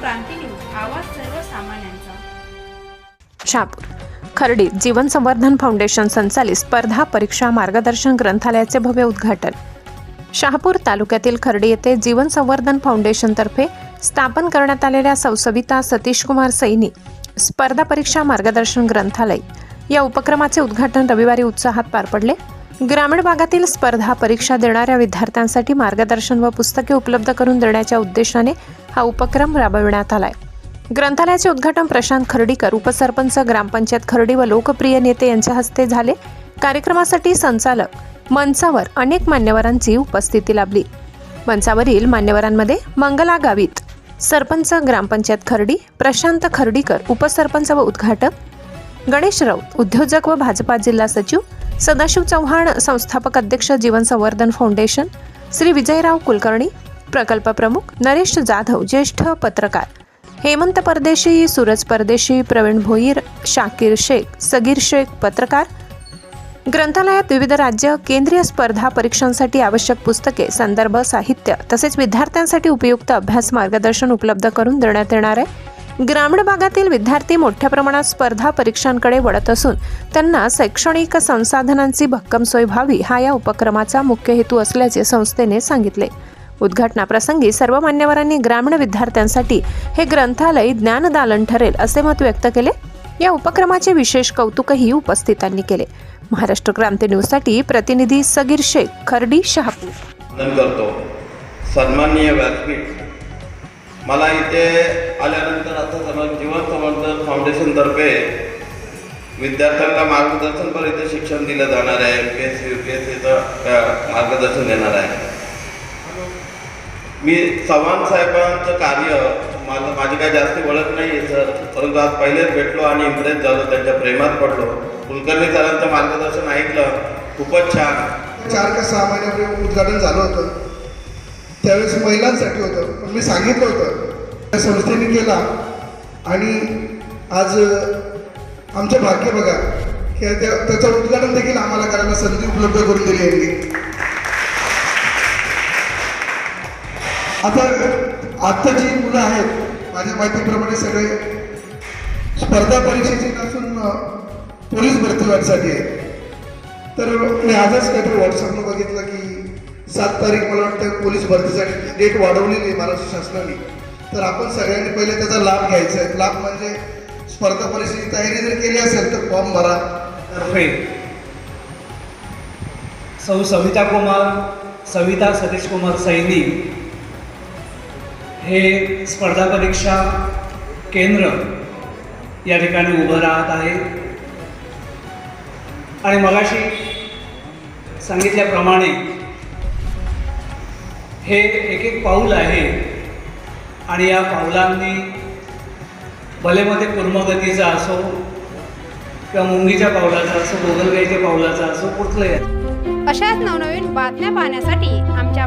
क्रांती news आवाज सर्वसामान्यांचा. जीवन संवर्धन फाउंडेशन संचालित स्पर्धा परीक्षा मार्गदर्शन ग्रंथालयाचे भव्य उद्घाटन. शहापूर तालुक्यातील खर्डी येथे जीवन संवर्धन फाउंडेशनतर्फे स्थापन करण्यात आलेल्या सौसविता सतीश कुमार सैनी स्पर्धा परीक्षा मार्गदर्शन ग्रंथालय. या उपक्रमाचे उद्घाटन रविवारी उत्साहात पार पडले. ग्रामीण भागातील स्पर्धा परीक्षा देणाऱ्या विद्यार्थ्यांसाठी मार्गदर्शन व पुस्तके उपलब्ध करून देण्याच्या उद्देशाने हा उपक्रम राबविण्यात आलाय. ग्रंथालयाचे उद्घाटन प्रशांत खर्डीकर उपसरपंच ग्रामपंचायत खर्डी व लोकप्रिय नेते यांच्या हस्ते झाले. कार्यक्रमासाठी संचालक मंचावर अनेक मान्यवरांची उपस्थिती लाभली. मंचावरील मान्यवरांमध्ये मंगला गावित सरपंच ग्रामपंचायत खर्डी प्रशांत खर्डीकर उपसरपंच व उद्घाटक गणेश राऊत उद्योजक व भाजपा जिल्हा सचिव सदाशिव चव्हाण संस्थापक अध्यक्ष जीवन संवर्धन फाउंडेशन श्री विजयराव कुलकर्णी प्रकल्प प्रमुख नरेश जाधव ज्येष्ठ पत्रकार हेमंत परदेशी सूरज परदेशी प्रवीण भोईर शाकीर शेख सगीर शेख पत्रकार. ग्रंथालयात विविध राज्य केंद्रीय स्पर्धा परीक्षांसाठी आवश्यक पुस्तके संदर्भ साहित्य तसेच विद्यार्थ्यांसाठी उपयुक्त अभ्यास मार्गदर्शन उपलब्ध करून देण्यात येणार आहे. ग्रामीण भागातील विद्यार्थी मोठ्या प्रमाणात स्पर्धा परीक्षांकडे वळत असून त्यांना शैक्षणिक संसाधनांची भक्कम सोय व्हावी हा या उपक्रमाचा मुख्य हेतू असल्याचे संस्थेने सांगितले. उद्घाटनाप्रसंगी सर्व मान्यवरांनी ग्रामीण विद्यार्थ्यांसाठी हे ग्रंथालय ज्ञानदालन ठरेल असे मत व्यक्त केले. या उपक्रमाचे विशेष कौतुकही उपस्थितांनी केले. महाराष्ट्र क्रांती न्यूजसाठी प्रतिनिधी सगीर शेख खर्डी शहापूर. करतो. सन्माननीय व्यासपीठ. मला इथे आल्यानंतर आता समज जीवन संवर्धन फाउंडेशनतर्फे विद्यार्थ्यांना मार्गदर्शनपर इथे शिक्षण दिलं जाणार आहे. P S C U P S सीचं मार्गदर्शन देणार आहे. मी चव्हाण साहेबांचं कार्य माझं माझी काही जास्ती ओळख नाही आहे सर. परंतु आज पहिलेच भेटलो आणि इम्प्रेस झालो त्यांच्या प्रेमात पडलो. कुलकर्णी सरांचं मार्गदर्शन ऐकलं. खूपच छान. चार का सहा महिन्यापूर्वी उद्घाटन झालं होतं. त्यावेळेस महिलांसाठी होतं. पण मी सांगितलं होतं. त्या संस्थेने केला. आणि आज आमचं भाग्य बघा. की त्या त्याचं उद्घाटन देखील आम्हाला करायला संधी उपलब्ध करून दिली यांनी. आता आत्ता जी मुलं आहेत माझ्या माहितीप्रमाणे सगळे स्पर्धा परीक्षेची नसून पोलीस भरती आहे तर मी आजच काहीतरी व्हॉट्सअपला बघितलं की सात तारीख मला वाटतं पोलीस भरतीसाठी डेट वाढवलेली आहे महाराष्ट्र शासनाने. तर आपण सगळ्यांनी पहिले त्याचा लाभ घ्यायचा आहे. लाभ म्हणजे स्पर्धा परीक्षेची तयारी जर केली असेल तर फॉर्म भरा. सौ सविता कुमार सविता सतीश कुमार सैनी हे स्पर्धा परीक्षा केंद्र या ठिकाणी उभं राहत आहे. आणि मगाशी सांगितल्याप्रमाणे हे एक एक पाऊल आहे आणि या पावलांनी भलेमध्ये कुर्मगतीचा असो किंवा मुंगीच्या पावलाचा असो गोगलगाईच्या पावलाचा असो कुठलंही अशाच नवनवीन बातम्या पाहण्यासाठी आमच्या